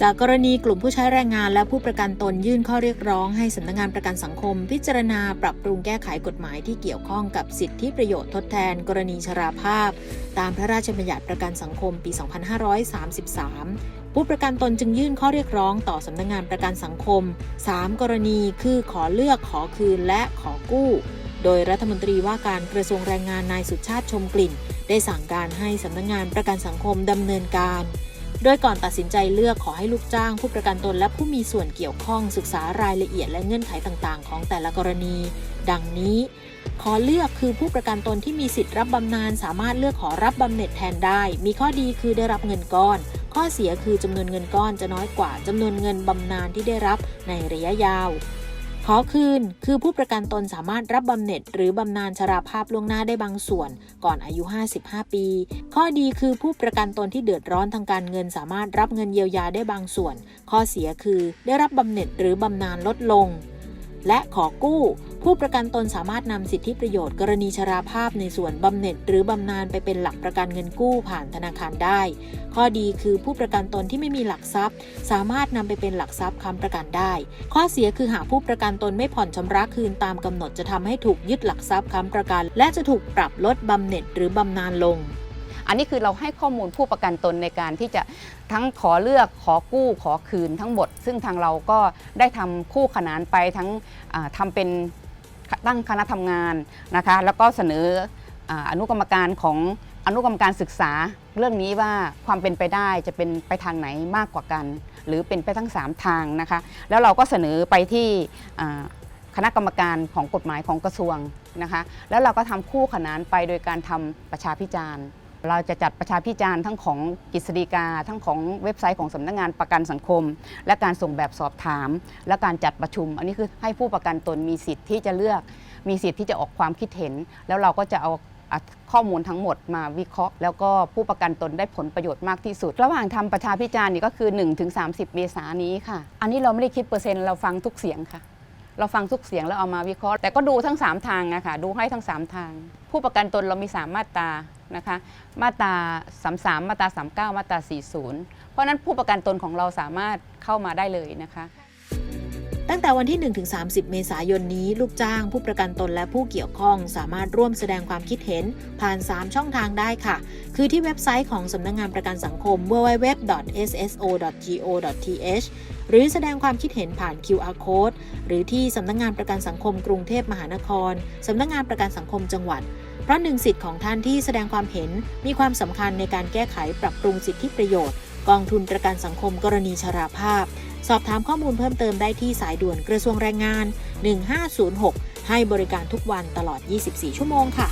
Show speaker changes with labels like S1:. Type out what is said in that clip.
S1: จากกรณีกลุ่มผู้ใช้แรงงานและผู้ประกันตนยื่นข้อเรียกร้องให้สำนักงานประกันสังคม พิจารณาปรับปรุงแก้ไขกฎหมายที่เกี่ยวข้องกับสิทธิประโยชน์ทดแทน กรณีชราภาพ ตามพระราชบัญญัติประกันสังคมปี 2533ผู้ประกันตนจึงยื่นข้อเรียกร้องต่อสำนักงานประกันสังคม 3 กรณีคือขอเลือกขอคืนและขอกู้ โดยรัฐมนตรีว่าการกระทรวงแรงงานนายสุชาติชมกลิ่น ได้สั่งการให้สำนักงานประกันสังคมดำเนินการ โดยก่อนตัดสินใจเลือกขอให้ลูกจ้างผู้ประกันตนและผู้มีส่วนเกี่ยวข้องศึกษารายละเอียดและเงื่อนไขต่างๆ ของแต่ละกรณี ดังนี้ ขอเลือกคือผู้ประกันตนที่มีสิทธิ์รับบำนาญสามารถเลือกขอรับบำเหน็จแทนได้ มีข้อดีคือได้รับเงินก้อนข้อเสียคือจำนวนเงินก้อนจะน้อยกว่าจำนวนเงินบำนาญที่ได้รับในระยะยาว ขอคืน คือผู้ประกันตนสามารถรับบำเหน็จ หรือบำนาญชราภาพล่วงหน้าได้บางส่วน ก่อนอายุ 55 ปี ข้อดีคือผู้ประกันตนที่เดือดร้อนทางการเงิน สามารถรับเงินเยียวยาได้บางส่วน ข้อเสียคือได้รับบำเหน็จหรือบำนาญลดลง และขอกู้ ผู้ประกันตนสามารถนำสิทธิประโยชน์ กรณีชราภาพในส่วนบำเหน็จ หรือบำนาญไปเป็นหลักประกันเงินกู้ผ่านธนาคารได้ ข้อดีคือผู้ประกันตนที่ไม่มีหลักทรัพย์ สามารถนำไปเป็นหลักทรัพย์ค้ำประกันได้ ข้อเสียคือหากผู้ประกันตนไม่ผ่อนชำระคืนตามกำหนดจะทำให้ถูกยึดหลักทรัพย์ค้ำประกัน และจะถูกปรับลดบำเหน็จ หรือบำนาญลง
S2: อันนี้คือเราให้ข้อมูลผู้ประกันตนในการที่จะทั้งขอเลือกขอกู้ขอคืนทั้งหมด ซึ่งทางเราก็ได้ทำคู่ขนานไปทั้งทำาเป็นตั้งคณะทำงานนะคะ แล้วก็เสนอออนุกรรมการของอนุกรรมการศึกษาเรื่องนี้ว่าความเป็นไปได้จะเป็นไปทางไหนมากกว่ากัน หรือเป็นไปทั้ง 3 ทางนะคะ แล้วเราก็เสนอไปที่คณะกรรมการของกฎหมายของกระทรวงนะคะ แล้วเราก็ทำคู่ขนานไปโดยการทำประชาพิจารณ์ เราจะจัดประชาพิจารณ์ทั้งของกฤษฎีกา ทั้งของเว็บไซต์ของสำนักงานประกันสังคม และการส่งแบบสอบถาม และการจัดประชุม อันนี้คือให้ผู้ประกันตนมีสิทธิ์ที่จะเลือก มีสิทธิ์ที่จะออกความคิดเห็น แล้วเราก็จะเอาข้อมูลทั้งหมดมาวิเคราะห์ แล้วก็ผู้ประกันตนได้ผลประโยชน์มากที่สุด ระหว่างทำประชาพิจารณ์นี่ก็คือ 1-30 เมษายนนี้ค่ะ อันนี้เราไม่ได้คิดเปอร์เซ็นต์เราฟังทุกเสียงค่ะเราฟังทุกเสียงแล้วเอามาวิเคราะห์ แต่ก็ดูทั้ง 3 ทางนะคะดูให้ทั้ง 3 ทาง ผู้ประกันตนเรามี3มาตรา นะคะ มาตรา 33 มาตรา 39 มาตรา 40 เพราะนั้นผู้ประกันตนของเราสามารถเข้ามาได้เลยนะคะ
S1: ตั้งแต่วันที่ 1-30 เมษายนนี้ ลูกจ้างผู้ประกันตนและผู้เกี่ยวข้องสามารถร่วมแสดงความคิดเห็น ผ่าน 3 ช่องทางได้ค่ะ คือที่เว็บไซต์ของสำนักงงานประกันสังคม www.sso.go.th หรือแสดงความคิดเห็นผ่าน QR code หรือที่สำนักงงานประกันสังคมกรุงเทพมหานคร สำนักงงานประกันสังคมจังหวัด เพราะหนึ่งสิทธิ์ของท่านที่แสดงความเห็นมีความสำคัญในการแก้ไขปรับปรุงสิทธิประโยชน์ กองทุนประกันสังคมกรณีชราภาพ สอบถามข้อมูลเพิ่มเติมได้ที่สายด่วนกระทรวงแรงงาน 1506 ให้บริการทุกวันตลอด 24 ชั่วโมงค่ะ